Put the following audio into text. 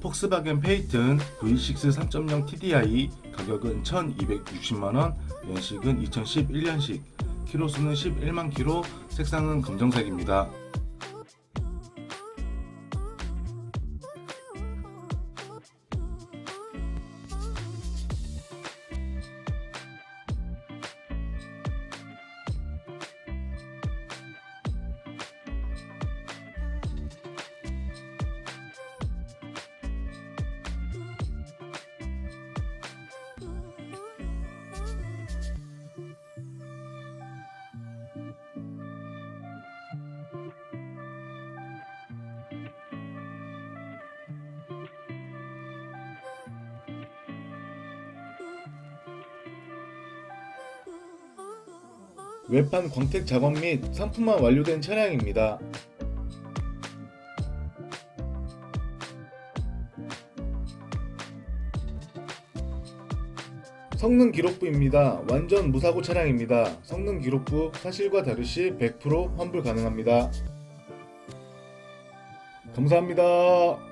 폭스바겐 페이튼 V6 3.0 TDI 가격은 1260만원, 연식은 2011년식, 키로수는 11만 키로, 색상은 검정색입니다. 외판 광택 작업 및 상품화 완료된 차량입니다. 성능 기록부입니다. 완전 무사고 차량입니다. 성능 기록부 사실과 다르시 100% 환불 가능합니다. 감사합니다.